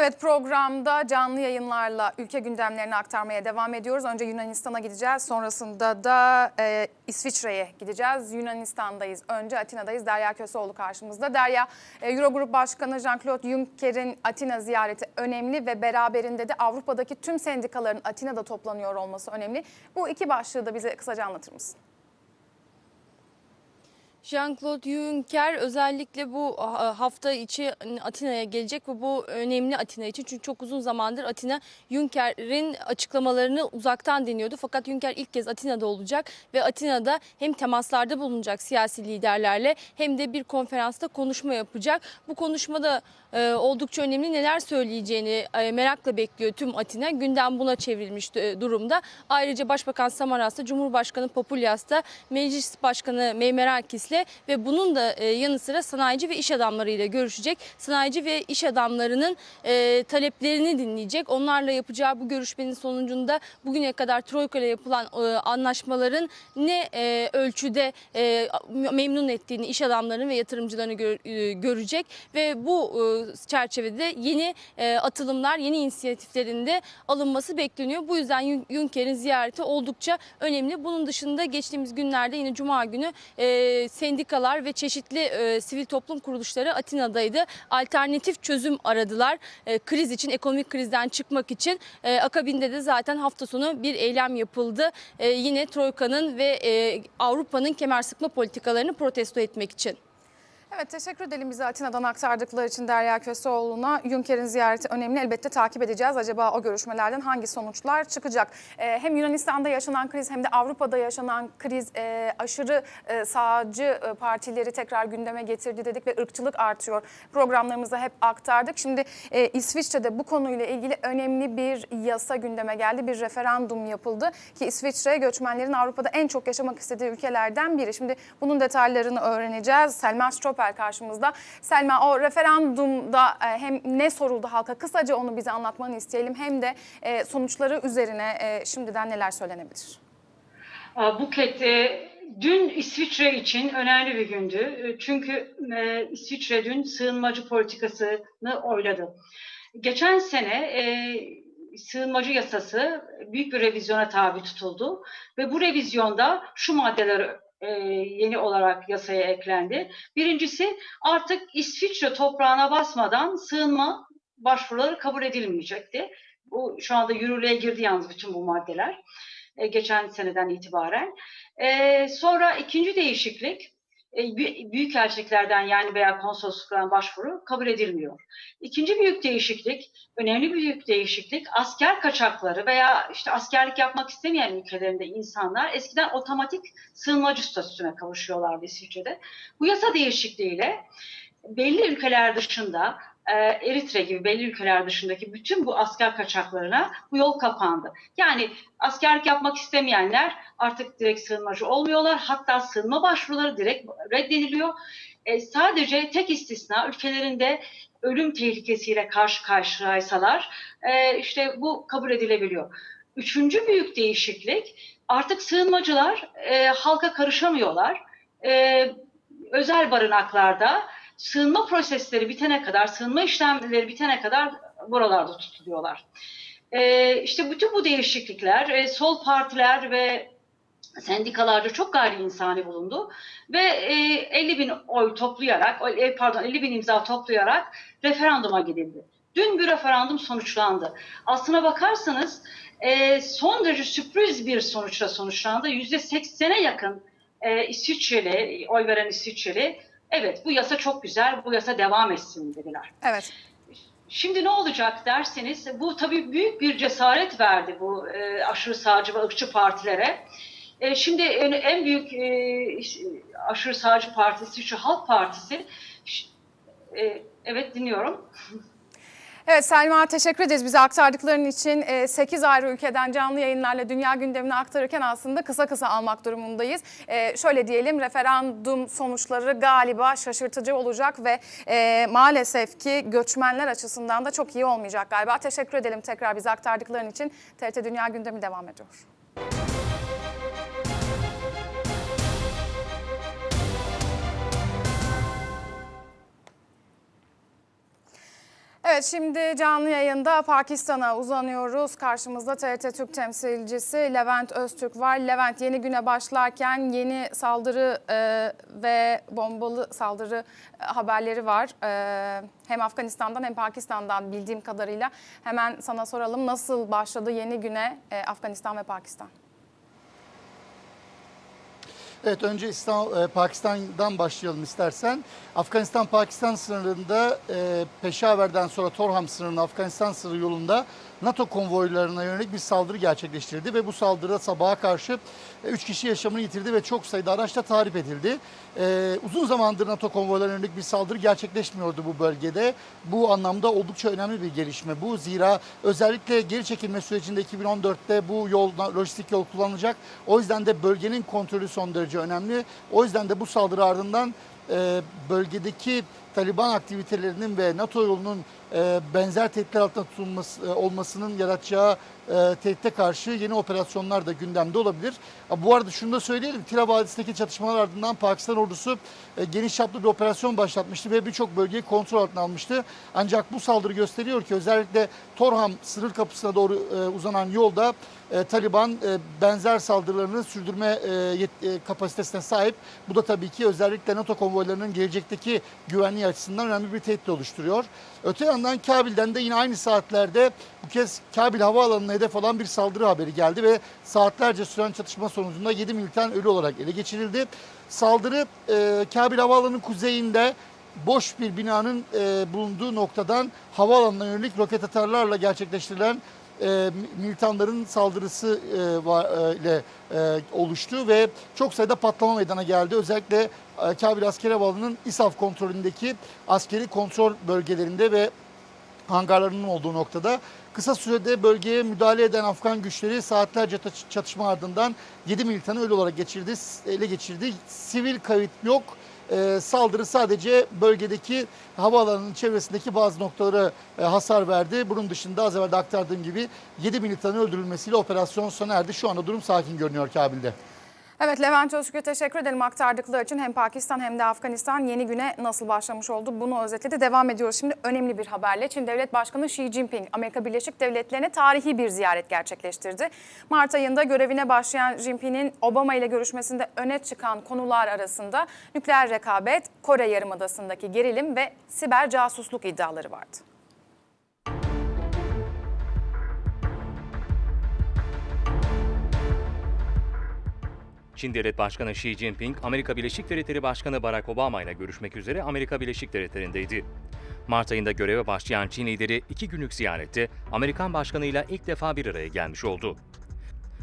Evet programda canlı yayınlarla ülke gündemlerini aktarmaya devam ediyoruz. Önce Yunanistan'a gideceğiz. Sonrasında da e, İsviçre'ye gideceğiz. Yunanistan'dayız. Önce Atina'dayız. Derya Köseoğlu karşımızda. Derya, e, Eurogrup Başkanı Jean-Claude Juncker'in Atina ziyareti önemli ve beraberinde de Avrupa'daki tüm sendikaların Atina'da toplanıyor olması önemli. Bu iki başlığı da bize kısaca anlatır mısın? Jean-Claude Juncker özellikle bu hafta içi Atina'ya gelecek ve bu önemli Atina için. Çünkü çok uzun zamandır Atina Juncker'in açıklamalarını uzaktan dinliyordu. Fakat Juncker ilk kez Atina'da olacak ve Atina'da hem temaslarda bulunacak siyasi liderlerle hem de bir konferansta konuşma yapacak. Bu konuşmada e, oldukça önemli neler söyleyeceğini e, merakla bekliyor tüm Atina. Gündem buna çevrilmiş e, durumda. Ayrıca Başbakan Samaras'ta, Cumhurbaşkanı Populyas'ta, Meclis Başkanı Meymerakis'le ve bunun da e, yanı sıra sanayici ve iş adamlarıyla görüşecek. Sanayici ve iş adamlarının e, taleplerini dinleyecek. Onlarla yapacağı bu görüşmenin sonucunda bugüne kadar Troika ile yapılan e, anlaşmaların ne ölçüde memnun ettiğini iş adamlarının ve yatırımcılarını gör, görecek ve bu çerçevede yeni atılımlar, yeni inisiyatiflerin de alınması bekleniyor. Bu yüzden Jun- Juncker'in ziyareti oldukça önemli. Bunun dışında geçtiğimiz günlerde yine Cuma günü sendikalar ve çeşitli e, sivil toplum kuruluşları Atina'daydı. Alternatif çözüm aradılar. E, kriz için, ekonomik krizden çıkmak için. E, akabinde de zaten hafta sonu bir eylem yapıldı. E, yine Troika'nın ve e, Avrupa'nın kemer sıkma politikalarını protesto etmek için. Evet teşekkür edelim bize Atina'dan aktardıkları için Derya Köseoğlu'na. Juncker'in ziyareti önemli elbette takip edeceğiz. Acaba o görüşmelerden hangi sonuçlar çıkacak? Ee, hem Yunanistan'da yaşanan kriz hem de Avrupa'da yaşanan kriz e, aşırı e, sağcı e, partileri tekrar gündeme getirdi dedik ve ırkçılık artıyor. Programlarımızda hep aktardık. Şimdi e, İsviçre'de bu konuyla ilgili önemli bir yasa gündeme geldi. Bir referandum yapıldı ki İsviçre göçmenlerin Avrupa'da en çok yaşamak istediği ülkelerden biri. Şimdi bunun detaylarını öğreneceğiz. Selma Stroper karşımızda. Selma o referandumda e, hem ne soruldu halka kısaca onu bize anlatmanı isteyelim hem de e, sonuçları üzerine e, şimdiden neler söylenebilir? Buket, dün İsviçre için önemli bir gündü. Çünkü İsviçre dün sığınmacı politikasını oyladı. Geçen sene sığınmacı yasası büyük bir revizyona tabi tutuldu ve bu revizyonda şu maddeler e, yeni olarak yasaya eklendi. Birincisi artık İsviçre toprağına basmadan sığınma başvuruları kabul edilmeyecekti. Bu şu anda yürürlüğe girdi yalnız bütün bu maddeler e, geçen seneden itibaren. E, sonra ikinci değişiklik e, bü- büyükelçiliklerden yani veya konsolosluklardan başvuru kabul edilmiyor. İkinci büyük değişiklik, önemli büyük değişiklik asker kaçakları veya işte askerlik yapmak istemeyen ülkelerinde insanlar eskiden otomatik sığınmacı statüsüne kavuşuyorlardı İsviçre'de. Bu yasa değişikliğiyle belli ülkeler dışında e, Eritre gibi belli ülkeler dışındaki bütün bu asker kaçaklarına bu yol kapandı. Yani askerlik yapmak istemeyenler artık direkt sığınmacı olmuyorlar. Hatta sığınma başvuruları direkt reddediliyor. E, sadece tek istisna ülkelerinde ölüm tehlikesiyle karşı karşıyaysalar e, işte bu kabul edilebiliyor. Üçüncü büyük değişiklik artık sığınmacılar e, halka karışamıyorlar. E, özel barınaklarda sığınma prosesleri bitene kadar, sığınma işlemleri bitene kadar buralarda tutuluyorlar. Ee, işte bütün bu değişiklikler, e, sol partiler ve sendikalarca çok gayri insani bulundu ve e, 50 bin oy toplayarak, e, pardon 50 bin imza toplayarak referanduma gidildi. Dün bir referandum sonuçlandı. Aslına bakarsanız e, son derece sürpriz bir sonuçla sonuçlandı. Yüzde seksene yakın e, İsviçreli, oy veren İsviçreli Evet bu yasa çok güzel, bu yasa devam etsin dediler. Evet. Şimdi ne olacak derseniz bu tabii büyük bir cesaret verdi bu e, aşırı sağcı ve ırkçı partilere. E, şimdi en, en büyük e, aşırı sağcı partisi şu Halk Partisi. E, evet dinliyorum. Evet Selma teşekkür ederiz bize aktardıkların için. 8 ayrı ülkeden canlı yayınlarla dünya gündemini aktarırken aslında kısa kısa almak durumundayız. Ee, şöyle diyelim referandum sonuçları galiba şaşırtıcı olacak ve e, maalesef ki göçmenler açısından da çok iyi olmayacak galiba. Teşekkür edelim tekrar bize aktardıkların için. TRT Dünya gündemi devam ediyor. Evet şimdi canlı yayında Pakistan'a uzanıyoruz. Karşımızda TRT Türk temsilcisi Levent Öztürk var. Levent yeni güne başlarken yeni saldırı e, ve bombalı saldırı e, haberleri var. E, hem Afganistan'dan hem Pakistan'dan bildiğim kadarıyla. Hemen sana soralım nasıl başladı yeni güne e, Afganistan ve Pakistan? Evet önce İstanbul, e, Pakistan'dan başlayalım istersen. Afganistan-Pakistan sınırında e, Peşaver'den sonra Torham sınırının Afganistan sınırı yolunda NATO konvoylarına yönelik bir saldırı gerçekleştirdi ve bu saldırıda sabaha karşı 3 kişi yaşamını yitirdi ve çok sayıda araçta tahrip edildi. E, uzun zamandır NATO konvoylarına yönelik bir saldırı gerçekleşmiyordu bu bölgede. Bu anlamda oldukça önemli bir gelişme bu. Zira özellikle geri çekilme sürecinde 2014'te bu yol, lojistik yol kullanılacak. O yüzden de bölgenin kontrolü son derece önemli. O yüzden de bu saldırı ardından e, bölgedeki Taliban aktivitelerinin ve NATO yolunun e, benzer tehditler altında tutulması e, olmasının yaratacağı e, tehditte karşı yeni operasyonlar da gündemde olabilir. Ha, Bu arada şunu da söyleyelim. Tira Vadisi'ndeki çatışmalar ardından Pakistan ordusu e, geniş çaplı bir operasyon başlatmıştı ve birçok bölgeyi kontrol altına almıştı. Ancak bu saldırı gösteriyor ki özellikle Torham sınır kapısına doğru e, uzanan yolda e, Taliban e, benzer saldırılarını sürdürme e, yet- e, kapasitesine sahip. Bu da tabii ki özellikle NATO konvoylarının gelecekteki güvenliği açısından önemli bir tehdit oluşturuyor. Öte yandan Kabil'den de yine aynı saatlerde bu kez Kabil Havaalanı'na hedef alan bir saldırı haberi geldi ve saatlerce süren çatışma sonucunda 7 militan ölü olarak ele geçirildi. Saldırı e, Kabil Havaalanı'nın kuzeyinde boş bir binanın e, bulunduğu noktadan havaalanına yönelik roket atarlarla gerçekleştirilen e, militanların saldırısı e, va- e, ile e, oluştu ve çok sayıda patlama meydana geldi. Özellikle e, Kabil Askeri Havaalanı'nın İSAF kontrolündeki askeri kontrol bölgelerinde ve hangarlarının olduğu noktada kısa sürede bölgeye müdahale eden Afgan güçleri saatlerce çatışma ardından 7 militanı ölü olarak geçirdi, ele geçirdi. Sivil kayıp yok. Ee, saldırı sadece bölgedeki havaalanının çevresindeki bazı noktalara e, hasar verdi. Bunun dışında az evvel de aktardığım gibi 7 militanın öldürülmesiyle operasyon sona erdi. Şu anda durum sakin görünüyor Kabil'de. Evet Levent Özgür'e teşekkür edelim aktardıkları için. Hem Pakistan hem de Afganistan yeni güne nasıl başlamış oldu bunu özetledi. Devam ediyoruz şimdi önemli bir haberle. Çin Devlet Başkanı Xi Jinping Amerika Birleşik Devletleri'ne tarihi bir ziyaret gerçekleştirdi. Mart ayında görevine başlayan Jinping'in Obama ile görüşmesinde öne çıkan konular arasında nükleer rekabet, Kore Yarımadası'ndaki gerilim ve siber casusluk iddiaları vardı. Çin Devlet Başkanı Xi Jinping, Amerika Birleşik Devletleri Başkanı Barack Obama ile görüşmek üzere Amerika Birleşik Devletleri'ndeydi. Mart ayında göreve başlayan Çin lideri iki günlük ziyarette Amerikan Başkanı ile ilk defa bir araya gelmiş oldu.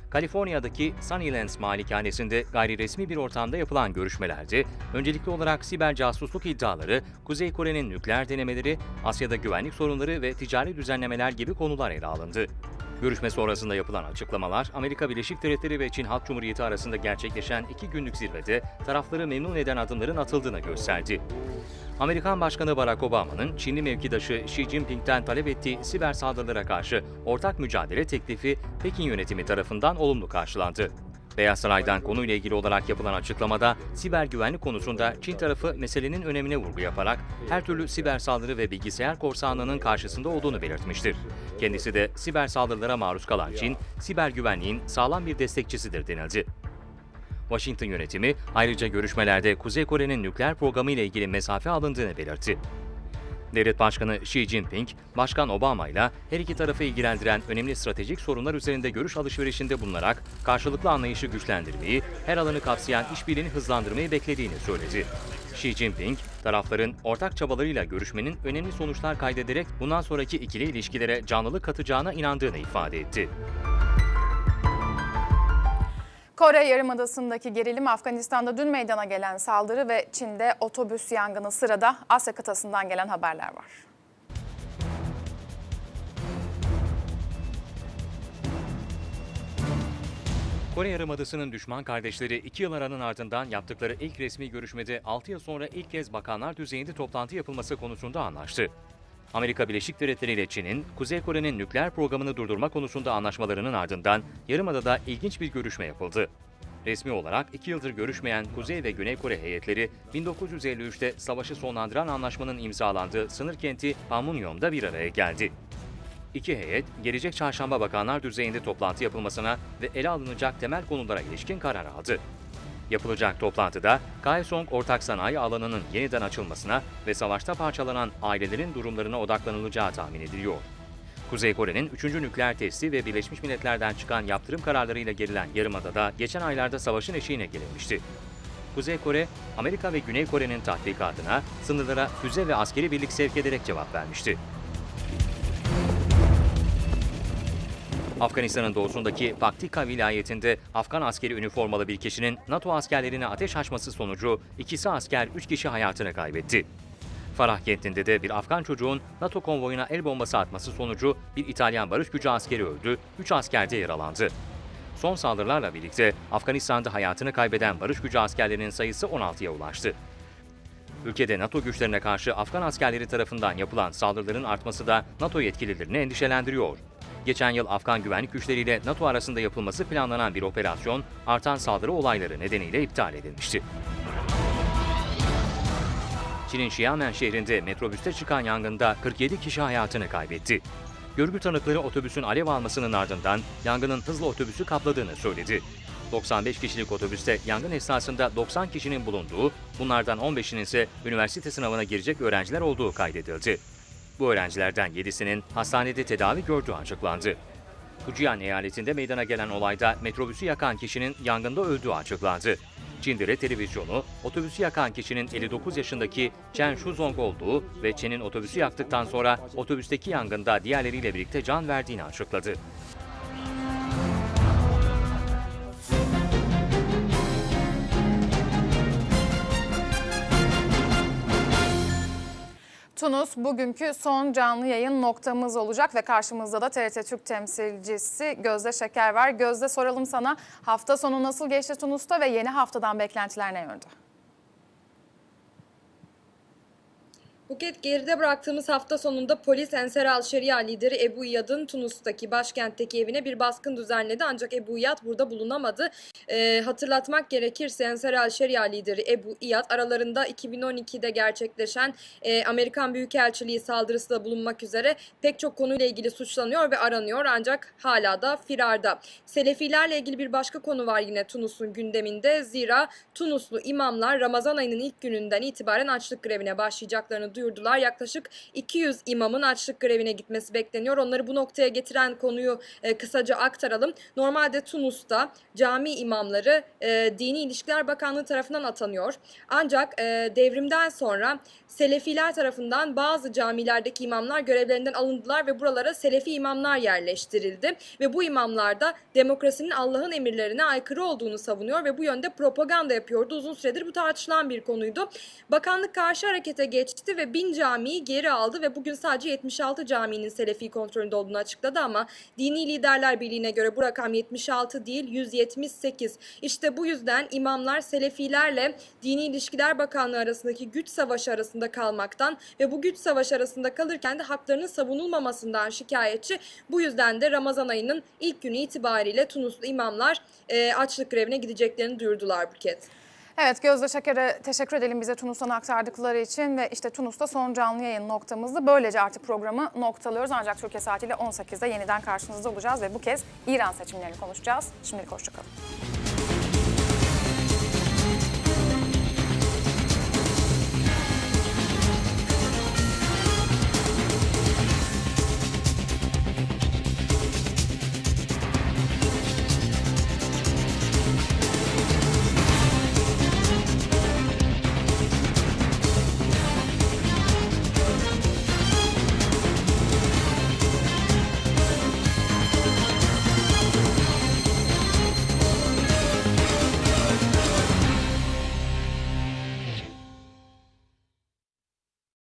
Kaliforniya'daki Sunnylands malikanesinde gayri resmi bir ortamda yapılan görüşmelerde öncelikli olarak siber casusluk iddiaları, Kuzey Kore'nin nükleer denemeleri, Asya'da güvenlik sorunları ve ticari düzenlemeler gibi konular ele alındı. Görüşme sonrasında yapılan açıklamalar, Amerika Birleşik Devletleri ve Çin Halk Cumhuriyeti arasında gerçekleşen iki günlük zirvede tarafları memnun eden adımların atıldığını gösterdi. Amerikan Başkanı Barack Obama'nın Çinli mevkidaşı Xi Jinping'den talep ettiği siber saldırılara karşı ortak mücadele teklifi Pekin yönetimi tarafından olumlu karşılandı. Beyaz Saray'dan konuyla ilgili olarak yapılan açıklamada siber güvenlik konusunda Çin tarafı meselenin önemine vurgu yaparak her türlü siber saldırı ve bilgisayar korsanlığının karşısında olduğunu belirtmiştir. Kendisi de siber saldırılara maruz kalan Çin, siber güvenliğin sağlam bir destekçisidir denildi. Washington yönetimi ayrıca görüşmelerde Kuzey Kore'nin nükleer programı ile ilgili mesafe alındığını belirtti. Devlet Başkanı Xi Jinping, Başkan Obama ile her iki tarafı ilgilendiren önemli stratejik sorunlar üzerinde görüş alışverişinde bulunarak karşılıklı anlayışı güçlendirmeyi, her alanı kapsayan işbirliğini hızlandırmayı beklediğini söyledi. Xi Jinping, tarafların ortak çabalarıyla görüşmenin önemli sonuçlar kaydederek bundan sonraki ikili ilişkilere canlılık katacağına inandığını ifade etti. Kore Yarımadası'ndaki gerilim Afganistan'da dün meydana gelen saldırı ve Çin'de otobüs yangını sırada Asya kıtasından gelen haberler var. Kore Yarımadası'nın düşman kardeşleri 2 yıl aranın ardından yaptıkları ilk resmi görüşmede 6 yıl sonra ilk kez bakanlar düzeyinde toplantı yapılması konusunda anlaştı. Amerika Birleşik Devletleri ile Çin'in Kuzey Kore'nin nükleer programını durdurma konusunda anlaşmalarının ardından Yarımada'da ilginç bir görüşme yapıldı. Resmi olarak iki yıldır görüşmeyen Kuzey ve Güney Kore heyetleri 1953'te savaşı sonlandıran anlaşmanın imzalandığı sınır kenti Panmunjom'da bir araya geldi. İki heyet, gelecek çarşamba bakanlar düzeyinde toplantı yapılmasına ve ele alınacak temel konulara ilişkin karar aldı. Yapılacak toplantıda Kaesong Ortak Sanayi Alanı'nın yeniden açılmasına ve savaşta parçalanan ailelerin durumlarına odaklanılacağı tahmin ediliyor. Kuzey Kore'nin 3. nükleer testi ve Birleşmiş Milletler'den çıkan yaptırım kararlarıyla gerilen Yarımada'da geçen aylarda savaşın eşiğine gelinmişti. Kuzey Kore, Amerika ve Güney Kore'nin tatbikatına sınırlara füze ve askeri birlik sevk ederek cevap vermişti. Afganistan'ın doğusundaki Paktika vilayetinde Afgan askeri üniformalı bir kişinin NATO askerlerine ateş açması sonucu ikisi asker 3 kişi hayatını kaybetti. Farah kentinde de bir Afgan çocuğun NATO konvoyuna el bombası atması sonucu bir İtalyan barış gücü askeri öldü, 3 asker de yaralandı. Son saldırılarla birlikte Afganistan'da hayatını kaybeden barış gücü askerlerinin sayısı 16'ya ulaştı. Ülkede NATO güçlerine karşı Afgan askerleri tarafından yapılan saldırıların artması da NATO yetkililerini endişelendiriyor. Geçen yıl Afgan güvenlik güçleriyle NATO arasında yapılması planlanan bir operasyon artan saldırı olayları nedeniyle iptal edilmişti. Çin'in Xiamen şehrinde metrobüste çıkan yangında 47 kişi hayatını kaybetti. Görgü tanıkları otobüsün alev almasının ardından yangının hızla otobüsü kapladığını söyledi. 95 kişilik otobüste yangın esnasında 90 kişinin bulunduğu, bunlardan 15'inin ise üniversite sınavına girecek öğrenciler olduğu kaydedildi. Bu öğrencilerden 7'sinin hastanede tedavi gördüğü açıklandı. Fujian eyaletinde meydana gelen olayda metrobüsü yakan kişinin yangında öldüğü açıklandı. Çin Devlet Televizyonu, otobüsü yakan kişinin 59 yaşındaki Chen Shuzong olduğu ve Chen'in otobüsü yaktıktan sonra otobüsteki yangında diğerleriyle birlikte can verdiğini açıkladı. Tunus bugünkü son canlı yayın noktamız olacak ve karşımızda da TRT Türk temsilcisi Gözde Şeker var. Gözde soralım sana hafta sonu nasıl geçti Tunus'ta ve yeni haftadan beklentiler ne yönde? Buket geride bıraktığımız hafta sonunda polis Enser al-Şeria lideri Ebu İyad'ın Tunus'taki başkentteki evine bir baskın düzenledi. Ancak Ebu İyad burada bulunamadı. Ee, hatırlatmak gerekirse Enser al-Şeria lideri Ebu İyad aralarında 2012'de gerçekleşen e, Amerikan Büyükelçiliği saldırısında bulunmak üzere pek çok konuyla ilgili suçlanıyor ve aranıyor ancak hala da firarda. Selefilerle ilgili bir başka konu var yine Tunus'un gündeminde. Zira Tunuslu imamlar Ramazan ayının ilk gününden itibaren açlık grevine başlayacaklarını duyurdular. Yaklaşık 200 imamın açlık grevine gitmesi bekleniyor. Onları bu noktaya getiren konuyu e, kısaca aktaralım. Normalde Tunus'ta cami imamları e, Dini İlişkiler Bakanlığı tarafından atanıyor. Ancak e, devrimden sonra Selefiler tarafından bazı camilerdeki imamlar görevlerinden alındılar ve buralara Selefi imamlar yerleştirildi. Ve bu imamlar da demokrasinin Allah'ın emirlerine aykırı olduğunu savunuyor ve bu yönde propaganda yapıyordu. Uzun süredir bu tartışılan bir konuydu. Bakanlık karşı harekete geçti ve bin camiyi geri aldı ve bugün sadece 76 caminin Selefi kontrolünde olduğunu açıkladı ama Dini Liderler Birliği'ne göre bu rakam 76 değil 178. İşte bu yüzden imamlar Selefilerle Dini İlişkiler Bakanlığı arasındaki güç savaşı arasında kalmaktan ve bu güç savaşı arasında kalırken de haklarının savunulmamasından şikayetçi. Bu yüzden de Ramazan ayının ilk günü itibariyle Tunuslu imamlar e, açlık grevine gideceklerini duyurdular Buket. Evet Gözde Şeker'e teşekkür edelim bize Tunus'tan aktardıkları için ve işte Tunus'ta son canlı yayın noktamızdı. Böylece artık programı noktalıyoruz ancak Türkiye saatiyle 18'de yeniden karşınızda olacağız ve bu kez İran seçimlerini konuşacağız. Şimdilik hoşçakalın.